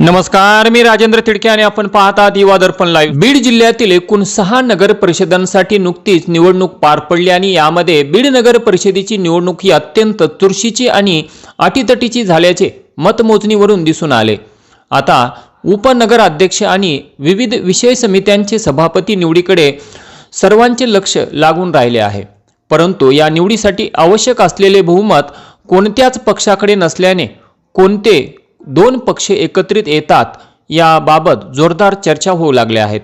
नमस्कार मी राजेंद्र तिडके आणि आपण पाहता दिवा दर्पण लाईव्ह बीड जिल्ह्यातील एकूण सहा नगर परिषदांसाठी नुकतीच निवडणूक पार पडली आणि यामध्ये बीड नगर परिषदेची निवडणूक ही अत्यंत चुरशीची आणि अटीतटीची झाल्याचे मतमोजणीवरून दिसून आले. आता उपनगर अध्यक्ष आणि विविध विषय समित्यांचे सभापती निवडीकडे सर्वांचे लक्ष लागून राहिले आहे. परंतु या निवडीसाठी आवश्यक असलेले बहुमत कोणत्याच पक्षाकडे नसल्याने कोणते दोन पक्ष एकत्रित येतात याबाबत जोरदार चर्चा होऊ लागल्या आहेत.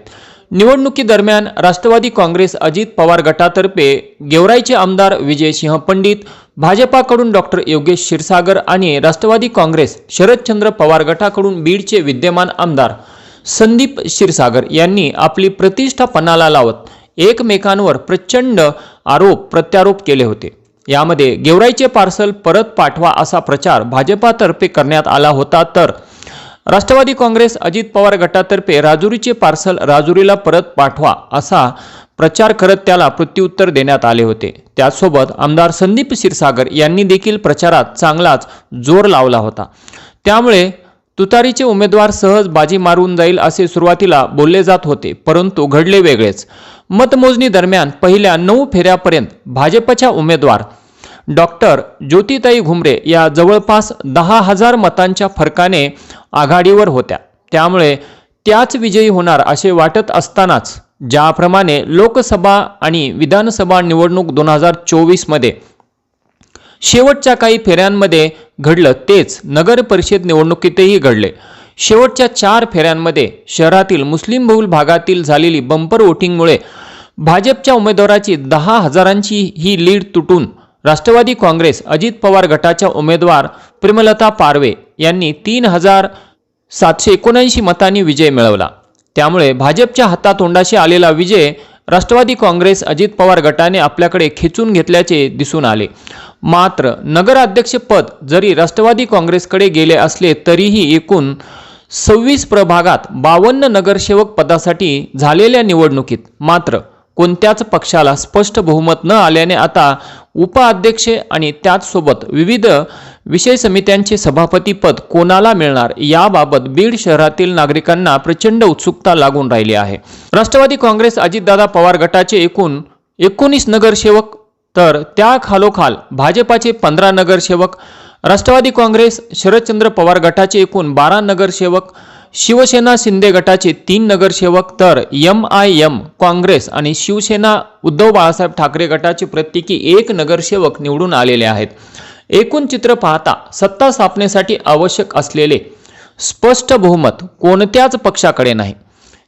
निवडणुकीदरम्यान राष्ट्रवादी काँग्रेस अजित पवार गटातर्फे गेवराईचे आमदार विजयसिंह पंडित भाजपाकडून डॉक्टर योगेश क्षीरसागर आणि राष्ट्रवादी काँग्रेस शरदचंद्र पवार गटाकडून बीडचे विद्यमान आमदार संदीप क्षीरसागर यांनी आपली प्रतिष्ठा पणाला लावत एकमेकांवर प्रचंड आरोप प्रत्यारोप केले होते. यामध्ये गेवराईचे पार्सल परत पाठवा असा प्रचार भाजपातर्फे करण्यात आला होता तर राष्ट्रवादी काँग्रेस अजित पवार गटातर्फे राजुरीचे पार्सल राजुरीला परत पाठवा असा प्रचार करत त्याला प्रत्युत्तर देण्यात आले होते. त्याचसोबत आमदार संदीप क्षीरसागर यांनी देखील प्रचारात चांगलाच जोर लावला होता. त्यामुळे तुतारीचे उमेदवार सहज बाजी मारून जाईल असे सुरुवातीला बोलले जात होते परंतु घडले वेगळेच. मतमोजणी दरम्यान पहिल्या नऊ फेऱ्यापर्यंत भाजपच्या उमेदवार डॉक्टर ज्योतिताई घुमरे या जवळपास दहा हजार मतांच्या फरकाने आघाडीवर होत्या. त्यामुळे त्याच विजयी होणार असे वाटत असतानाच ज्याप्रमाणे लोकसभा आणि विधानसभा निवडणूक दोन हजार चोवीसमध्ये शेवटच्या काही फेऱ्यांमध्ये घडलं तेच नगर परिषद निवडणुकीतही घडले. शेवटच्या चार फेऱ्यांमध्ये शहरातील मुस्लिम बहुल भागातील झालेली बंपर वोटिंगमुळे भाजपच्या उमेदवाराची दहा हजारांची ही लीड तुटून राष्ट्रवादी काँग्रेस अजित पवार गटाच्या उमेदवार प्रेमलता पारवे यांनी तीन हजार सातशे एकोणऐंशी मतांनी विजय मिळवला. त्यामुळे भाजपच्या हातातोंडाशी आलेला विजय राष्ट्रवादी काँग्रेस अजित पवार गटाने आपल्याकडे खेचून घेतल्याचे दिसून आले. मात्र नगराध्यक्षपद जरी राष्ट्रवादी काँग्रेसकडे गेले असले तरीही एकूण सव्वीस प्रभागात बावन्न नगरसेवक पदासाठी झालेल्या निवडणुकीत मात्र कोणत्याच पक्षाला स्पष्ट बहुमत न आल्याने आता उपाध्यक्ष आणि त्याचसोबत विविध विषय समित्यांचे सभापतीपद कोणाला मिळणार याबाबत बीड शहरातील नागरिकांना प्रचंड उत्सुकता लागून राहिली आहे. राष्ट्रवादी काँग्रेस अजितदादा पवार गटाचे एकूण एकोणीस नगरसेवक तर त्या खालोखाल भाजपाचे पंधरा नगरसेवक राष्ट्रवादी काँग्रेस शरदचंद्र पवार गटाचे एकूण बारा नगरसेवक शिवसेना शिंदे गटाचे तीन नगरसेवक तर एम आय एम काँग्रेस आणि शिवसेना उद्धव बाळासाहेब ठाकरे गटाचे प्रत्येकी एक नगरसेवक निवडून आलेले आहेत. एकूण चित्र पाहता सत्ता स्थापनेसाठी आवश्यक असलेले स्पष्ट बहुमत कोणत्याच पक्षाकडे नाही.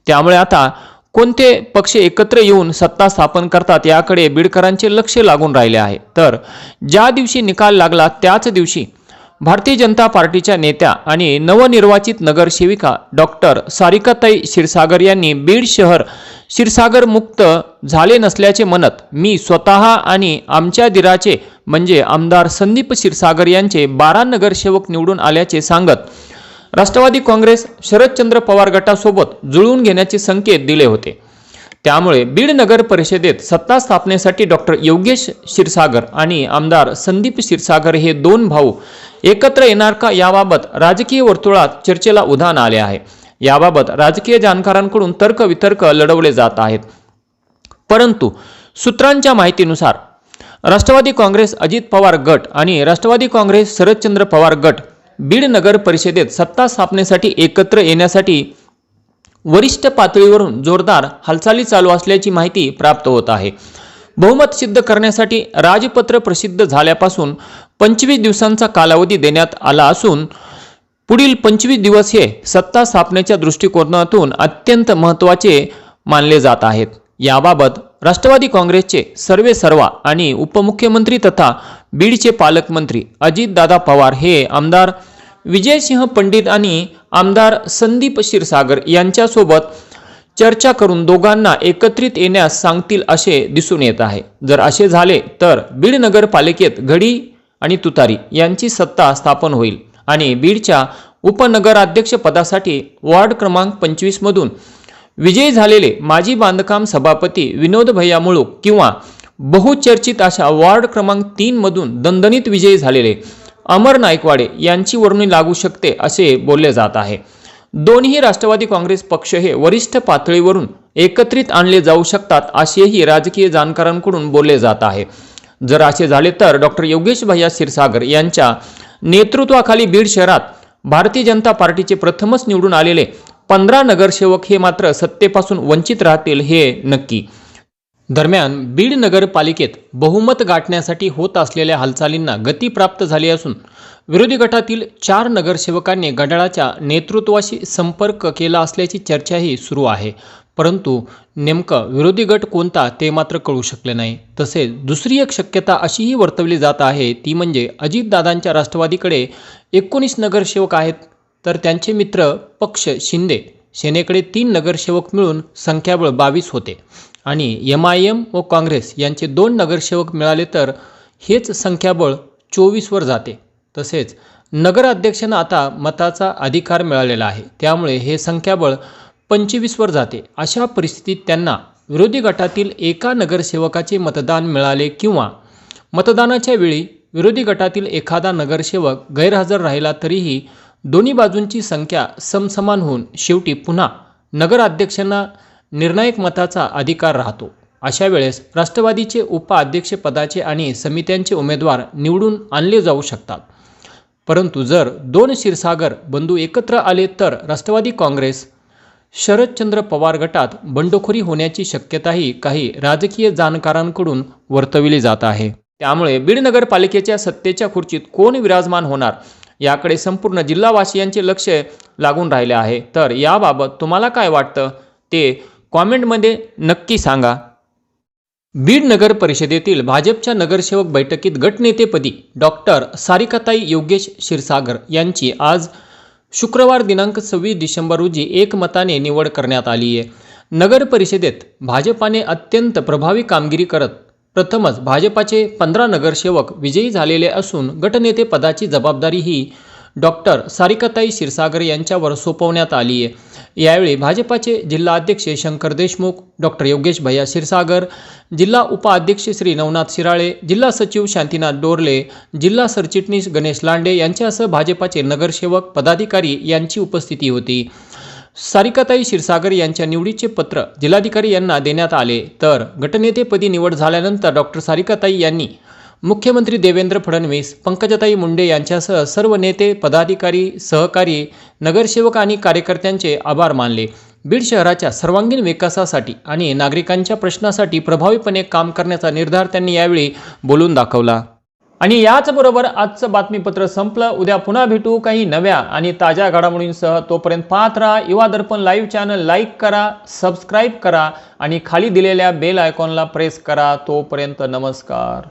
त्यामुळे आता कोणते पक्ष एकत्र येऊन सत्ता स्थापन करतात याकडे बीडकरांचे लक्ष लागून राहिले आहे. तर ज्या दिवशी निकाल लागला त्याच दिवशी भारतीय जनता पार्टीच्या नेत्या आणि नवनिर्वाचित नगरसेविका डॉक्टर सारिकाताई क्षीरसागर यांनी बीड शहर क्षीरसागर मुक्त झाले नसल्याचे म्हणत मी स्वतः आणि आमच्या दिराचे म्हणजे आमदार संदीप क्षीरसागर यांचे बारा नगरसेवक निवडून आल्याचे सांगत राष्ट्रवादी काँग्रेस शरदचंद्र पवार गटासोबत जुळवून घेण्याचे संकेत दिले होते. त्यामुळे बीड नगर परिषदेत सत्ता स्थापनेसाठी डॉक्टर योगेश क्षीरसागर आणि आमदार संदीप क्षीरसागर हे दोन भाऊ एकत्र येणार का याबाबत राजकीय वर्तुळात चर्चेला उधाण आले आहे. याबाबत राजकीय जाणकारांकडून तर्कवितर्क लढवले जात आहेत. परंतु सूत्रांच्या माहितीनुसार राष्ट्रवादी काँग्रेस अजित पवार गट आणि राष्ट्रवादी काँग्रेस शरदचंद्र पवार गट बीड नगर परिषदेत सत्ता स्थापनेसाठी एकत्र येण्यासाठी वरिष्ठ पातळीवरून जोरदार हालचाली चालू असल्याची माहिती प्राप्त होत आहे. बहुमत सिद्ध करण्यासाठी राजपत्र प्रसिद्ध झाल्यापासून पंचवीस दिवसांचा कालावधी देण्यात आला असून पुढील पंचवीस दिवस हे सत्ता स्थापनेच्या दृष्टिकोनातून अत्यंत महत्त्वाचे मानले जात आहेत. याबाबत राष्ट्रवादी काँग्रेसचे सर्वे सर्वा आणि उपमुख्यमंत्री तथा बीडचे पालकमंत्री अजितदादा पवार हे आमदार विजयसिंह पंडित आणि आमदार संदीप क्षीरसागर यांच्यासोबत चर्चा करून दोघांना एकत्रित येण्यास सांगतील असे दिसून येत आहे. जर असे झाले तर बीड नगरपालिकेत घडी आणि तुतारी यांची सत्ता स्थापन होईल आणि बीडच्या उपनगराध्यक्षपदासाठी वॉर्ड क्रमांक पंचवीसमधून विजयी झालेले माजी बांधकाम सभापती विनोद भैया मुळूक किंवा बहुचर्चित अशा वॉर्ड क्रमांक तीनमधून दणदणीत विजयी झालेले अमर नायकवाडे यांची वर्णी लागू शकते असे बोलले जात आहे. दोन्ही राष्ट्रवादी काँग्रेस पक्ष हे वरिष्ठ पातळीवरून एकत्रित आणले जाऊ शकतात असेही राजकीय जाणकारांकडून बोलले जात आहे. जर असे झाले तर डॉक्टर योगेश भैया क्षीरसागर यांच्या नेतृत्वाखाली बीड शहरात भारतीय जनता पार्टीचे प्रथमच निवडून आलेले पंधरा नगरसेवक हे मात्र सत्तेपासून वंचित राहतील हे नक्की. दरम्यान बीड नगरपालिकेत बहुमत गाठण्यासाठी होत असलेल्या हालचालींना गती प्राप्त झाली असून विरोधी गटातील चार नगरसेवकांनी गडाळाच्या नेतृत्वाशी संपर्क केला असल्याची चर्चाही सुरू आहे. परंतु नेमकं विरोधी गट कोणता ते मात्र कळू शकले नाही. तसेच दुसरी एक शक्यता अशीही वर्तवली जात आहे ती म्हणजे अजितदादांच्या राष्ट्रवादीकडे एकोणीस नगरसेवक आहेत तर त्यांचे मित्र पक्ष शिंदे सेनेकडे तीन नगरसेवक मिळून संख्याबळ बावीस होते. आणि एम आय एम व काँग्रेस यांचे दोन नगरसेवक मिळाले तर हेच संख्याबळ चोवीसवर जाते. तसेच नगराध्यक्षांना आता मताचा अधिकार मिळालेला आहे. त्यामुळे हे संख्याबळ पंचवीसवर जाते. अशा परिस्थितीत त्यांना विरोधी गटातील एका नगरसेवकाचे मतदान मिळाले किंवा मतदानाच्या वेळी विरोधी गटातील एखादा नगरसेवक गैरहजर राहिला तरीही दोन्ही बाजूंची संख्या समसमान होऊन शेवटी पुन्हा नगराध्यक्षांना निर्णायक मताचा अधिकार राहतो. अशा वेळेस राष्ट्रवादीचे उपाध्यक्षपदाचे आणि समित्यांचे उमेदवार निवडून आणले जाऊ शकतात. परंतु जर दोन क्षीरसागर बंधू एकत्र आले तर राष्ट्रवादी काँग्रेस शरदचंद्र पवार गटात बंडखोरी होण्याची शक्यताही काही राजकीय जाणकारांकडून वर्तविली जात आहे. त्यामुळे बीड नगरपालिकेच्या सत्तेच्या खुर्चीत कोण विराजमान होणार याकडे संपूर्ण जिल्हावासियांचे लक्ष लागून राहिले आहे. तर याबाबत तुम्हाला काय वाटतं? ते कॉमेंटमध्ये नक्की सांगा. बीड नगर परिषदेतील भाजपच्या नगरसेवक बैठकीत गटनेतेपदी डॉक्टर सारिकाताई योगेश क्षीरसागर यांची आज शुक्रवार दिनांक सव्वीस डिसेंबर रोजी एकमताने निवड करण्यात आली आहे. नगर परिषदेत भाजपाने अत्यंत प्रभावी कामगिरी करत प्रथमच भाजपाचे पंधरा नगरसेवक विजयी झालेले असून गटनेतेपदाची जबाबदारी ही डॉक्टर सारिकाताई क्षीरसागर यांच्यावर सोपवण्यात आली आहे. यावेळी भाजपाचे जिल्हाध्यक्ष शंकर देशमुख डॉक्टर योगेश भैया क्षीरसागर जिल्हा उपाध्यक्ष श्री नवनाथ शिराळे जिल्हा सचिव शांतीनाथ डोरले जिल्हा सरचिटणीस गणेश लांडे यांच्यासह भाजपाचे नगरसेवक पदाधिकारी यांची उपस्थिती होती. सारिकाताई क्षीरसागर यांच्या निवडीचे पत्र जिल्हाधिकारी यांना देण्यात आले. तर गटनेतेपदी निवड झाल्यानंतर डॉक्टर सारिकाताई यांनी मुख्यमंत्री देवेंद्र फडणवीस पंकजताई मुंडे यांच्यासह सर्व नेते पदाधिकारी सहकारी नगरसेवक आणि कार्यकर्त्यांचे आभार मानले. बीड शहराच्या सर्वांगीण विकासासाठी आणि नागरिकांच्या प्रश्नासाठी प्रभावीपणे काम करण्याचा निर्धार त्यांनी यावेळी बोलून दाखवला. आणि याचबरोबर आजचं बातमीपत्र संपलं. उद्या पुन्हा भेटू काही नव्या आणि ताज्या घडामोडींसह. तोपर्यंत पाहत राहा Yuva Darpan live channel. Like करा सबस्क्राईब करा आणि खाली दिलेल्या बेल आयकॉनला प्रेस करा. तोपर्यंत नमस्कार.